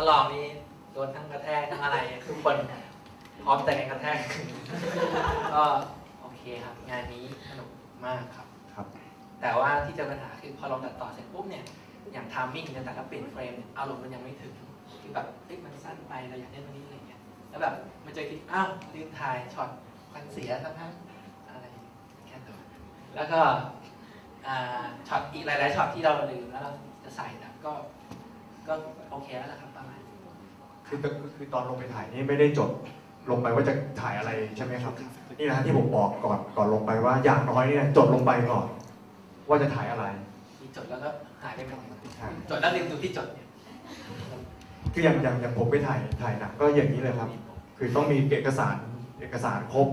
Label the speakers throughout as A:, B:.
A: นิ่งๆแล้วพระรองนี่โดนทั้งกระแทกทั้งอะไรทุกคนพร้อมแต่กระแทกก็โอเคครับ งานนี้สนุกมากครับ
B: ครับ
A: แต่ว่าที่เจอปัญหาคือพอเราตัดต่อเสร็จปุ๊บเนี่ยอย่างทามมิ่งเนี่ยแต่ละเปลี่ยนเฟรมเนี่ยอารมณ์มันยังไม่ถึงคือแบบเฮ้ยมันสั้นไปเราอยากได้ตรงนี้อะไรเงี้ยแล้วแบบมาเจอทีอ้าวลืมถ่ายช็อตควันเสียสักพักอะไรแค่ตัวแล้วก็อ่าช็อตอีกหลายๆช็อตที่เราลืมแล้วเราจะใส่นะก็ ก็โอเคแล้วล่ะครับประมาณนี้
B: คือคือตอนลงไปถ่ายนี่ไม่ได้จดลงไปว่าจะถ่ายอะไรใช่ไหมครับ นี่นะฮะที่ผมบอกก่อนก่อนลงไปว่าอย่างน้อยเนี่ยจดลงไปก่อน ว่าจะถ่ายอะไร
A: ที่จดแล้วก็หายไปหมด
B: ครับ
A: จดแล้วลืมดูที่จดเนี่ย
B: คืออย่างอย่างอย่างผมไปถ่ายถ่ายหนังก็อย่างนี้เลยครับ คือต้องมีเอกสารเอกสารครบ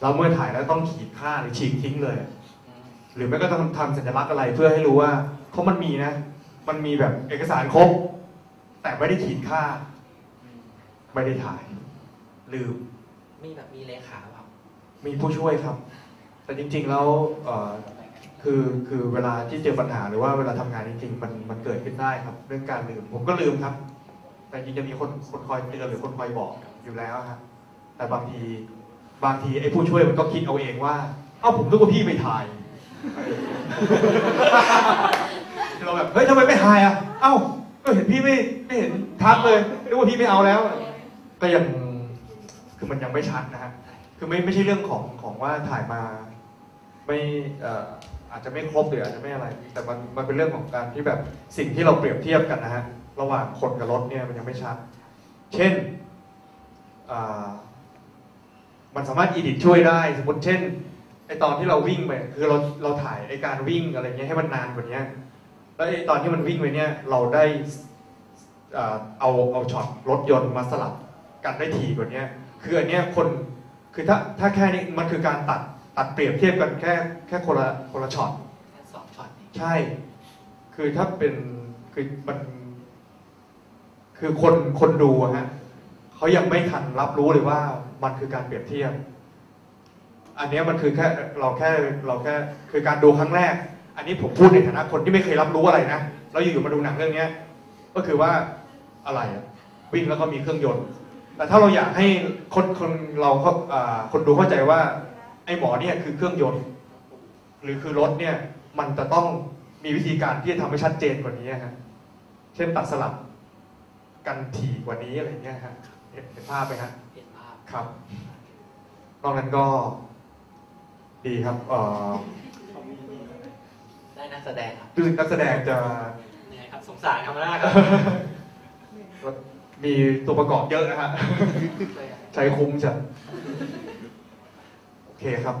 B: แล้วเมื่อถ่ายแล้วต้องขีดค่าหรือฉีกทิ้งเลย
A: อืม
B: หรือไม่ก็ต้องทำสัญลักษณ์อะไรเพื่อให้รู้ว่าเพราะมันมีนะ มันมีแบบเอกสารครบ แต่ไม่ได้ขีดค่า
A: อืม
B: ไม่ได้ถ่าย ลืม
A: มีแบบมีเลขาเปล่า
B: มีผู้ช่วยครับ แต่จริง ๆ แล้วเอ่อคือคือเวลาที่เจอปัญหาหรือว่าเวลาทำงานจริงๆมันมันเกิดขึ้นได้ครับ เรื่องการลืม ผมก็ลืมครับ แต่จริงๆจะมีคนคนคอยเตือนหรือคนคอยบอกอยู่แล้วครับแต่บางทีบางทีไอ้ผู้ช่วยมันก็คิดเอาเองว่า เอ้าผมนึกว่าพี่ไปถ่าย เราแบบเฮ้ยทำไมไม่ถ่ายอะ เอ้า ก็เห็นพี่ไม่ไม่เห็นทักเลยนึกว่าพี่ไม่เอาแล้ว ก็ยังคือมันยังไม่ชัดนะฮะ คือไม่ไม่ใช่เรื่องของของว่าถ่ายมา ไม่เอ่ออาจจะไม่ครบหรืออาจจะไม่อะไร แต่มันมันเป็นเรื่องของการที่แบบสิ่งที่เราเปรียบเทียบกันนะฮะ ระหว่างคนกับรถเนี่ยมันยังไม่ชัด เช่นอ่ามันสามารถอีดิทช่วยได้ สมมติเช่นไอตอนที่เราวิ่งไปคือเราเราถ่ายไอการวิ่งอะไรเงี้ยให้มันนานกว่านี้ แล้วไอตอนที่มันวิ่งไปเนี่ยเราได้อ่าเอาเอาช็อตรถยนต์มาสลับกันได้ถี่กว่านี้คืออันเนี้ยคนคือถ้าถ้าแค่นี้มันคือการตัดตัดเปรียบเทียบกันแค่แค่คนละคนละช็อต
A: แค่สองช็อตเอง
B: ใช่ คือถ้าเป็นคือมันคือคนคนดูอะฮะเขายังไม่ทันรับรู้เลยว่ามันคือการเปรียบเทียบ อันเนี้ยมันคือแค่เราแค่เราแค่คือการดูครั้งแรก อันนี้ผมพูดในฐานะคนที่ไม่เคยรับรู้อะไรนะแล้วอยู่ๆมาดูหนังเรื่องเนี้ย ก็คือว่าอะไรอะวิ่งแล้วก็มีเครื่องยนต์ แต่ถ้าเราอยากให้คนคนเราเขาอ่าคนดูเข้าใจว่า ไอ้หมอเนี่ยคือเครื่องยนต์ หรือคือรถเนี่ยมันจะต้องมีวิธีการที่จะทำให้ชัดเจนกว่านี้ฮะเช่นตัดสลับกันถี่กว่านี้อะไรเงี้ยฮะเห็นเห็นภาพไหมฮะ
A: เห็นภาพ
B: ครับนอกนั้นก็ดีครับเอ่อ
A: ได้ นักแสดงครับ
B: รู้สึกนักแสดงจะ
A: เหนื่อยครับสงสารคำแรกครับ
B: มีตัวประกอบเยอะนะฮะ
A: เลยอะ
B: ใช้คุ้มจัดโอเคครับ